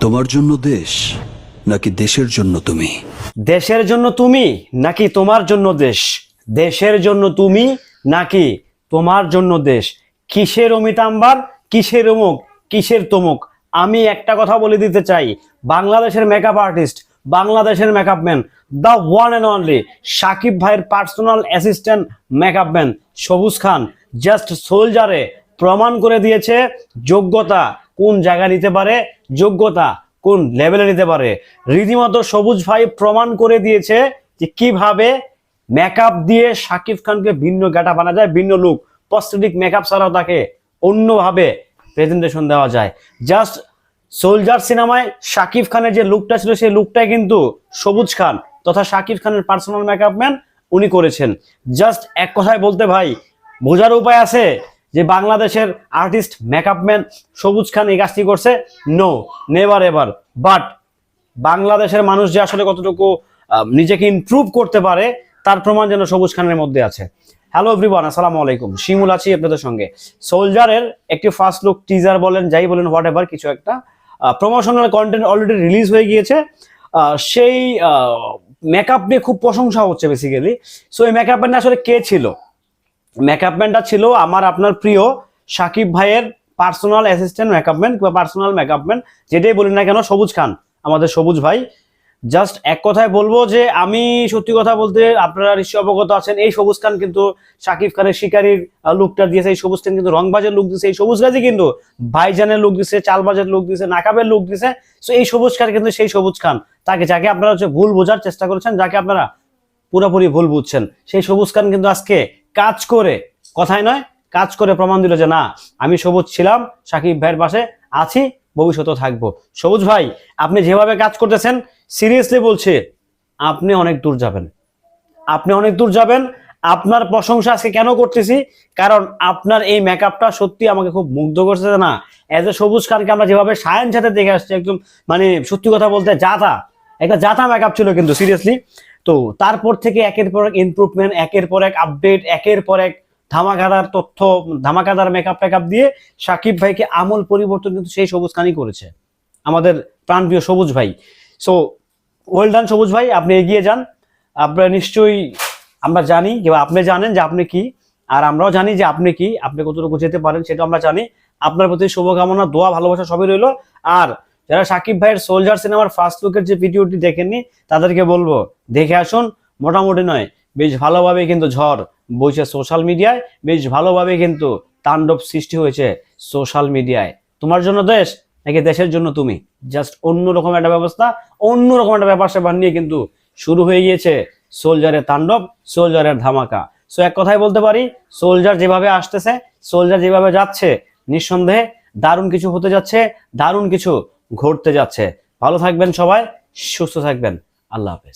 তোমার জন্য দেশ, নাকি দেশের জন্য তুমি? দেশের জন্য তুমি, নাকি তোমার জন্য দেশ? দেশের জন্য তুমি, নাকি তোমার জন্য দেশ? কিসের অমিতাম্বার কিসের অমুক, কিসের তমুক? আমি একটা কথা বলে দিতে চাই। বাংলাদেশের মেকআপ আর্টিস্ট বাংলাদেশের makeup man the one and only Sakib ভাইয়ের পার্সোনাল অ্যাসিস্ট্যান্ট মেকআপ ম্যান সবুজ খান জাস্ট সোলজারে প্রমাণ করে দিয়েছে যোগ্যতা কোন জায়গা নিতে পারে, যোগ্যতা কোন লেভেলে নিতে পারে। রীতিমতো সবুজ ভাই প্রমাণ করে দিয়েছে যে কীভাবে মেকআপ দিয়ে শাকিব খানকে ভিন্ন গাটা বানা যায়, ভিন্ন লুক পস্থেটিক মেকআপ ছাড়াও তাকে অন্যভাবে প্রেজেন্টেশন দেওয়া যায়। জাস্ট সোলজার সিনেমায় শাকিব খানের যে লুকটা ছিল, সেই লুকটাই কিন্তু সবুজ খান তথা শাকিব খানের পার্সোনাল মেকআপ ম্যান উনি করেছেন। জাস্ট এক কথায় বলতে ভাই, বোঝার উপায় আছে? যে বাংলাদেশের আর্টিস্ট মেকআপ ম্যান সবুজ খান এই কাজটি করছে? নো নেভার এভার বাট বাংলাদেশের মানুষ যে আসলে কতটুকু নিজেকে ইমপ্রুভ করতে পারে, তার প্রমাণ যেন সবুজ খানের মধ্যে আছে। হ্যালো এভরিওয়ান আসসালামু আলাইকুম। শিমুল আছি আপনাদের সঙ্গে। সোলজারের একটি ফার্স্ট লুক টিজার বলেন, যাই বলেন হোয়াট এভার কিছু একটা প্রমোশনাল কন্টেন্ট অলরেডি রিলিজ হয়ে গিয়েছে। সেই মেকআপ নিয়ে খুব প্রশংসা হচ্ছে বেসিক্যালি সো এই মেকআপ ম্যান আসলে কে ছিল? মেকআপ ম্যানটা ছিল আমার, আপনার প্রিয় সাকিব ভাইয়ের পার্সোনাল অ্যাসিস্ট্যান্ট মেকআপ ম্যান কিংবা পার্সোনাল মেকআপ ম্যান যেটাই বলি না কেন, সবুজ খান, আমাদের সবুজ ভাই। জাস্ট এক কথায় বলব যে আমি সত্যি কথা বলতে, আপনারা নিশ্চয়ই অবগত আছেন, এই সবুজ খান কিন্তু সাকিব খানের শিকারির লুকটা দিয়েছে, এই সবুজ খান কিন্তু রংবাজের লুক দিয়েছে, এই সবুজ গাজী কিন্তু ভাইজানের লুক দিছে চালবাজের লুক দিছে নাকাবের লুক দিছে সো এই সবুজ খান কিন্তু সেই সবুজ খান, তাকে, যাকে আপনারা হচ্ছে ভুল বোঝার চেষ্টা করেছেন, যাকে আপনারা পুরোপুরি ভুল বুঝছেন। সেই সবুজ খান কিন্তু আজকে কাজ করে, কথাই নয়, কাজ করে প্রমাণ দিল যে না, আমি সবুজ ছিলাম, সাকিব ভাইয়ের পাশে আছি, ভবিষ্যতেও থাকব। সবুজ ভাই, আপনি যেভাবে কাজ করতেছেন সিরিয়াসলি বলছি, আপনি অনেক দূর যাবেন। আপনি অনেক দূর যাবেন, আপনার প্রশংসা আজকে কেন করতেছি? কারণ আপনার এই মেকআপটা সত্যি আমাকে খুব মুগ্ধ করছে না এজ এ সবুজ খানকে আমরা যেভাবে সায়ন সাথে দেখে আসছি, একদম মানে সত্যি কথা বলতে জাতা একটা জাতা মেকআপ ছিল কিন্তু সিরিয়াসলি তো তারপর থেকে একের পর এক ইমপ্রুভমেন্ট একের পর এক আপডেট একের পর এক ধামাকাদার তথ্য, ধামাকাদার মেকআপ টেকআপ দিয়ে সাকিব ভাইকে আমল পরিবর্তন কিন্তু সেই সবুজ খানই করেছে। আমাদের প্রাণপ্রিয় সবুজ ভাই। সো ওয়েল ডান সবুজ ভাই, আপনি এগিয়ে যান। আপনারা নিশ্চয়ই, আমরা জানি কিংবা আপনি জানেন যে আপনি কি, আর আমরাও জানি যে আপনি কি, আপনি কতটুকু যেতে পারেন সেটা আমরা জানি। আপনার প্রতি শুভকামনা, দোয়া, ভালোবাসা সবই রইল। আর যারা সাকিব ভাইয়ের সোলজার সিনেমার ফার্স্ট লুকের যে ভিডিওটি দেখেননি, তাদেরকে বলব, দেখে আসুন, মোটামুটি নয়, বেশ ভালোভাবে কিন্তু ঝড় বইছে সোশ্যাল মিডিয়ায় বেশ ভালোভাবে কিন্তু তাণ্ডব সৃষ্টি হয়েছে সোশ্যাল মিডিয়ায় তোমার জন্য দেশ, নাকি দেশের জন্য তুমি? জাস্ট অন্যরকম একটা ব্যবস্থা, অন্যরকম একটা ব্যাপার স্যাপার নিয়ে কিন্তু শুরু হয়ে গিয়েছে সোলজারের তাণ্ডব সোলজারের ধামাকা। সো এক কথাই বলতে পারি সোলজার যেভাবে আসতেছে সোলজার যেভাবে যাচ্ছে, নিঃসন্দেহে দারুণ কিছু হতে যাচ্ছে, দারুণ কিছু ঘটতে যাচ্ছে। ভালো থাকবেন সবাই সুস্থ থাকবেন। আল্লাহ হাফেজ।